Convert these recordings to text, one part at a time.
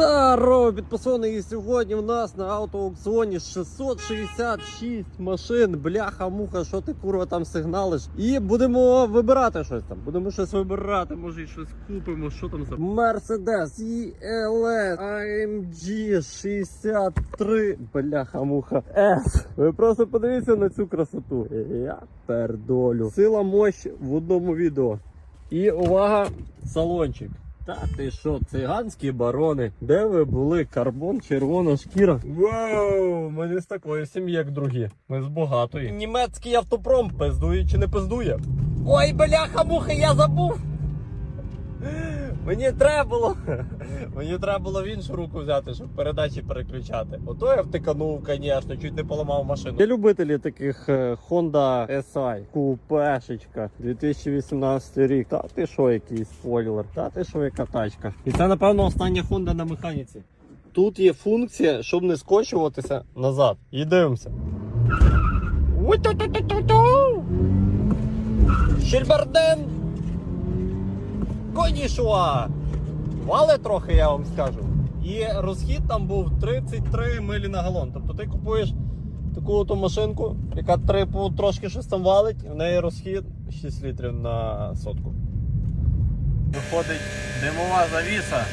Здорово, підписаний і сьогодні в нас на автоаукціоні 666 машин. Бляха, муха, що ти курва там сигналиш? І будемо вибирати щось там. Будемо щось вибирати, може і щось купимо. Що там за Mercedes ELS AMG 63. Бляха, муха. S. Ви просто подивіться на цю красоту. Я пердолю. Сила мощь в одному відео. І увага, салончик. Та ти що, циганські барони? Де ви були? Карбон, червона шкіра. Вау! Ми не з такої сім'ї, як другі. Ми з багатої. Німецький автопром пиздує чи не пиздує? Ой, бляха, мухи, я забув! Мені треба було. Мені треба було в іншу руку взяти, щоб передачі переключати. Ото я втиканув, звісно, чуть не поламав машину. Є любителі таких е, Honda SI, купешечка, 2018 рік. Та ти що, який спойлер? Та ти що, яка тачка? І це, напевно, остання Honda на механіці. Тут є функція, щоб не скочуватися назад. І дивимося. Уй-ту-ту-ту-ту-ту! Конішуа! Вали трохи, я вам скажу. І розхід там був 33 милі на галон. Тобто ти купуєш таку от машинку, яка трипу трошки щось там валить, і в неї розхід 6 літрів на сотку. Виходить димова завіса,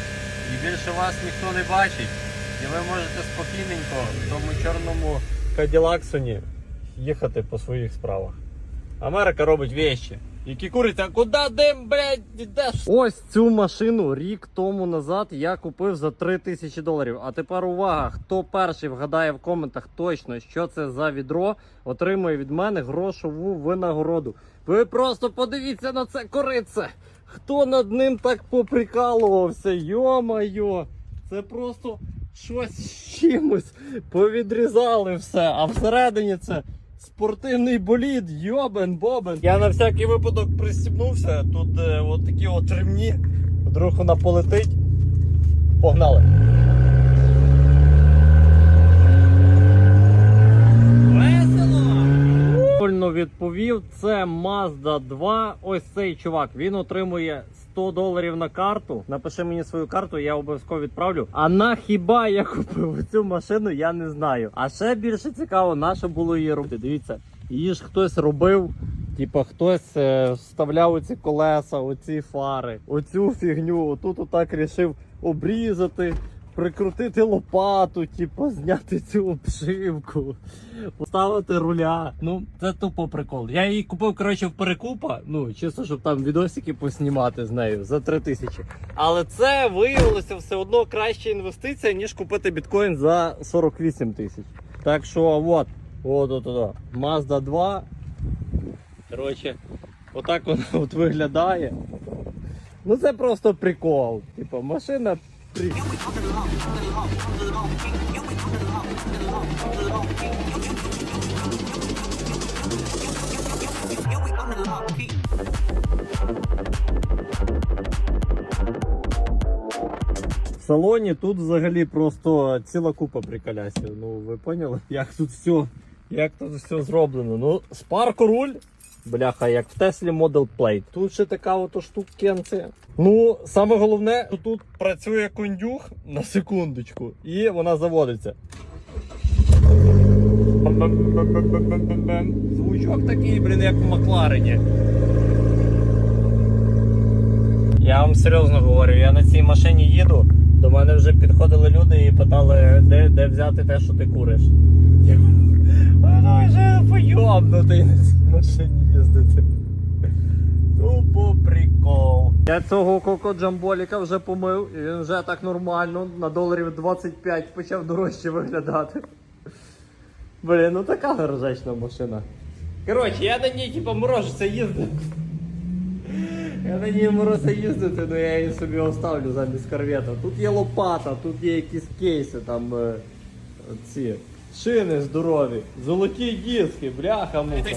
і більше вас ніхто не бачить. І ви можете спокійненько в тому чорному Каділаксоні їхати по своїх справах. Америка робить вещі. Які курять, куди дим, блядь, йдеш? Ось цю машину рік тому назад я купив за 3 тисячі доларів. А тепер увага, хто перший вгадає в коментах точно, що це за відро, отримує від мене грошову винагороду. Ви просто подивіться на це корице. Хто над ним так поприкалувався? Йо-майо, це просто щось з чимось. Повідрізали все, а всередині це. Спортивний болід, йобен, бобен. Я на всякий випадок пристібнувся. Тут е, от такі от ремні. Вдруг вона полетить. Погнали. Весело! Відповів, це Mazda 2. Ось цей чувак. Він отримує 100 доларів на карту. Напиши мені свою карту, я обов'язково відправлю. А на хіба я купив цю машину, я не знаю. А ще більше цікаво, на що було її робити. Дивіться, її ж хтось робив. Типа хтось е, вставляв оці колеса, оці фари, оцю фігню. Отут отак рішив обрізати, прикрутити лопату, типа зняти цю обшивку, поставити руля. Ну, це тупо прикол. Я її купив, коротше, в перекупа. Ну, чисто, щоб там відосики поснімати з нею за 3 тисячі. Але це виявилося все одно краща інвестиція, ніж купити біткоін за 48 тисяч. Так що, от, от, от, от, Mazda 2. Коротше, отак вона от виглядає. Ну це просто прикол. Типа машина при... В салоні тут взагалі просто ціла купа приколясів. Ну ви поняли? Як тут все, як тут все зроблено. Ну, спарку руль. Бляха, як в Теслі Model Plate. Тут ще така от штукенція. Ну, саме головне, що тут працює кондюх на секундочку, і вона заводиться. Звучок такий, блін, як в Макларені. Я вам серйозно говорю, я на цій машині їду. До мене вже підходили люди і питали, де, де взяти те, що ти куриш. Воно вже поєбнутий на цій машині їздити. Тупо прикол. Я цього коко джамболіка вже помив, і він вже так нормально на доларів 25 почав дорожче виглядати. Блін, ну така гаражечна машина. Коротше, я на ній типу морожуся їздити. Я на ній морося їздити, але я її собі оставлю замість корвета. Тут є лопата, тут є якісь кейси, там е, ці шини здорові, золоті диски, бляха муха.